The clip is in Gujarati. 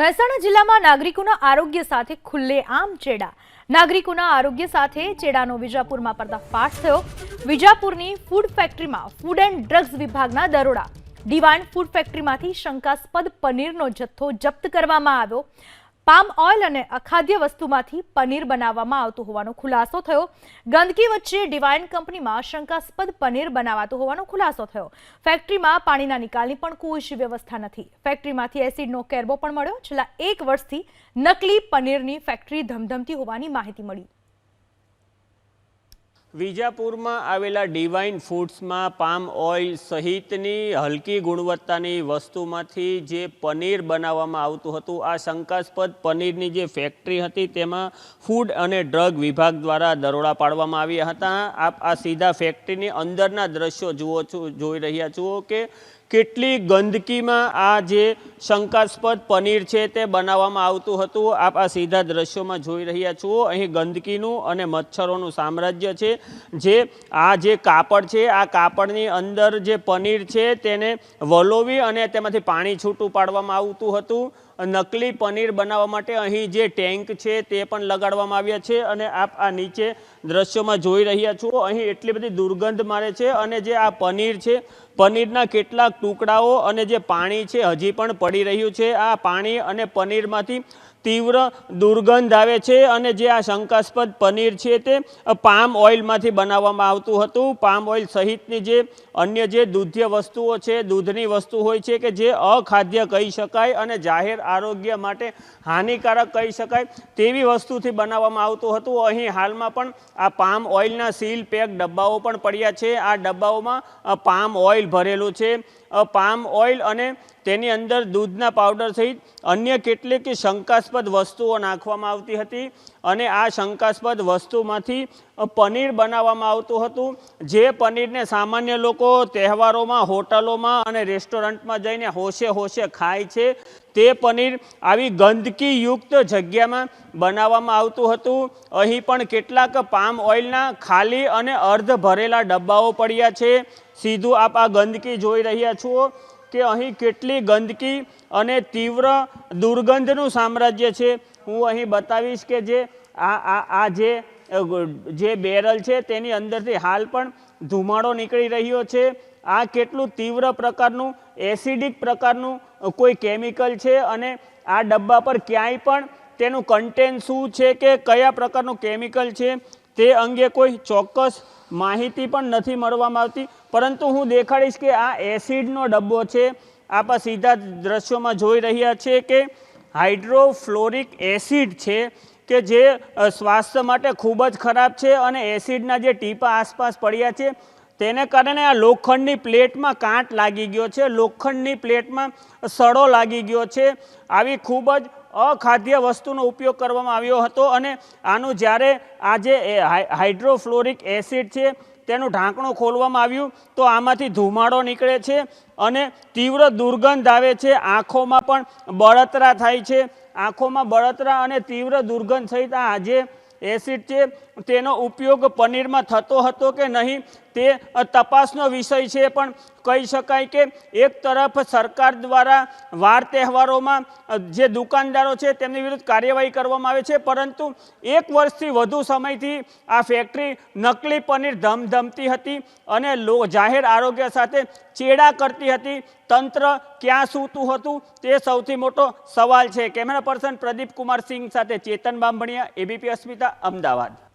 મહેસાણા જિલ્લામાં નાગરિકોના આરોગ્ય સાથે ખુલ્લેઆમ ચેડા. નાગરિકોના આરોગ્ય સાથે ચેડાનો વિજાપુરમાં પર્દાફાશ થયો. વિજાપુરની ફૂડ ફેક્ટરીમાં ફૂડ એન્ડ ડ્રગ્સ વિભાગના દરોડા. દિવાન ફૂડ ફેક્ટરીમાંથી શંકાસ્પદ પનીરનો જથ્થો જપ્ત કરવામાં આવ્યો. પામ ઓઇલ અને અખાદ્ય વસ્તુમાંથી પનીર બનાવવામાં આવતું હોવાનો ખુલાસો થયો. ગંદકી વચ્ચે ડિવાઇન કંપનીમાં શંકાસ્પદ પનીર બનાવાતું હોવાનો ખુલાસો થયો. ફેક્ટરીમાં પાણીના નિકાલની પણ કોઈ જ વ્યવસ્થા નથી. ફેક્ટરીમાંથી એસિડનો કેરબો પણ મળ્યો, છેલ્લા એક વર્ષથી નકલી પનીરની ફેક્ટરી ધમધમતી હોવાની માહિતી મળી. વિજાપુરમાં આવેલા ડિવાઇન ફૂડ્સમાં પામ ઓઇલ સહિતની હલકી ગુણવત્તાની વસ્તુમાંથી જે પનીર બનાવવામાં આવતું હતું, આ શંકાસ્પદ પનીરની જે ફેક્ટરી હતી તેમાં ફૂડ અને ડ્રગ વિભાગ દ્વારા દરોડા પાડવામાં આવ્યા હતા. આપ આ સીધા ફેક્ટરીની અંદરના દ્રશ્યો જુઓ છો, જોઈ રહ્યા છો કે કેટલી ગંદકીમાં આ જે શંકાસ્પદ પનીર છે તે બનાવવામાં આવતું હતું, આપ આ સીધા દ્રશ્યોમાં જોઈ રહ્યા છો. અહીં ગંદકીનું અને મચ્છરોનું સામ્રાજ્ય છે. જે આ જે કાપડ છે, આ કાપડની અંદર જે પનીર છે, તેને વલોવી અને તેમાંથી પાણી છૂટું પાડવામાં આવતું હતું. નકલી પનીર બનાવવા માટે અહીં જે ટેન્ક છે તે પણ લગાડવામાં આવ્યા છે અને આપ આ નીચે દ્રશ્યોમાં જોઈ રહ્યા છો. અહીં એટલી બધી દુર્ગંધ મારે છે અને જે આ પનીર છે, પનીરના કેટલાક ટુકડાઓ અને જે પાણી છે હજી પણ પડી રહ્યું છે. આ પાણી અને પનીરમાંથી તીવ્ર દુર્ગંધ આવે છે અને જે આ શંકાસ્પદ પનીર છે તે પામ ઓઇલમાંથી બનાવવામાં આવતું હતું. પામ ઓઇલ સહિતની જે અન્ય જે દૂધ્ય વસ્તુઓ છે, દૂધની વસ્તુ હોય છે કે જે અખાદ્ય કહી શકાય અને જાહેર આરોગ્ય માટે હાનિકારક કહી શકાય તેવી વસ્તુથી બનાવવામાં આવતું હતું. અહીં હાલમાં પણ આ પામ ઓઇલના સીલ પેક ડબ્બાઓ પણ પડ્યા છે. આ ડબ્બાઓમાં પામ ઓઇલ ભરેલું છે. પામ ઓઇલ અને તેની અંદર દૂધના પાવડર સહિત અન્ય કેટલીક શંકાસ્પદ વસ્તુઓ નાખવામાં આવતી હતી અને આ શંકાસ્પદ વસ્તુમાંથી પનીર બનાવવામાં આવતું હતું. જે પનીરને સામાન્ય લોકો તહેવારોમાં, હોટલોમાં અને રેસ્ટોરન્ટમાં જઈને હોશે હોશે ખાય છે. તે પનીર આવી ગંદકીયુક્ત જગ્યામાં બનાવવામાં આવતું હતું. અહીં પણ કેટલાક પામ ઓઇલના ખાલી અને અર્ધ ભરેલા ડબ્બાઓ પડ્યા છે. સીધું આપ આ ગંદકી જોઈ રહ્યા છો. કે અહીં કેટલી ગંદકી અને તીવ્ર દુર્ગંધનું સામ્રાજ્ય છે. હું અહીં બતાવીશ કે જે આ આ આ જે જે બેરલ છે તેની અંદરથી હાલ પણ ધુમાડો નીકળી રહ્યો છે. આ કેટલું તીવ્ર પ્રકારનું, એસિડિક પ્રકારનું કોઈ કેમિકલ છે અને આ ડબ્બા પર ક્યાંય પણ તેનું કન્ટેન શું છે કે કયા પ્રકારનું કેમિકલ છે તે અંગે કોઈ ચોક્કસ માહિતી પણ નથી મળવામાં આવતી. પરંતુ હું દેખાડીશ કે આ એસિડનો ડબ્બો છે. આપણા સીધા દ્રશ્યોમાં જોઈ રહ્યા છે કે હાઇડ્રોફ્લોરિક એસિડ છે કે જે સ્વાસ્થ્ય માટે ખૂબ જ ખરાબ છે અને એસિડના જે ટીપા આસપાસ પડ્યા છે, તેને કારણે આ લોખંડની પ્લેટમાં કાંટ લાગી ગયો છે. લોખંડની પ્લેટમાં સડો લાગી ગયો છે. આવી ખૂબ જ અખાદ્ય વસ્તુનો ઉપયોગ કરવામાં આવ્યો હતો અને આનું જ્યારે આ જે હાઇ- હાઇડ્રોફ્લોરિક એસિડ છે તેનું ઢાંકણું ખોલવામાં આવ્યું તો આમાંથી ધુમાડો નીકળે છે અને તીવ્ર દુર્ગંધ આવે છે. આંખોમાં પણ બળતરા થાય છે. આંખોમાં બળતરા અને તીવ્ર દુર્ગંધ સહિત આ જે એસિડ છે તેનો ઉપયોગ પનીરમાં થતો હતો કે નહીં તે તપાસનો વિષય છે. પણ કહી શકાય કે એક તરફ સરકાર દ્વારા વાર તહેવારોમાં જે દુકાનદારો છે તેમની વિરુદ્ધ કાર્યવાહી કરવામાં આવે છે. પરંતુ એક વર્ષથી વધુ સમયથી આ ફેક્ટરી નકલી પનીર ધમધમતી હતી અને લો, જાહેર આરોગ્ય સાથે ચેડા કરતી હતી. તંત્ર ક્યાં સૂતું હતું તે સૌથી મોટો સવાલ છે. કેમેરા પર્સન પ્રદીપ કુમાર સિંહ સાથે ચેતન બાંભણિયા, એબીપી અસ્મિતા, અમદાવાદ.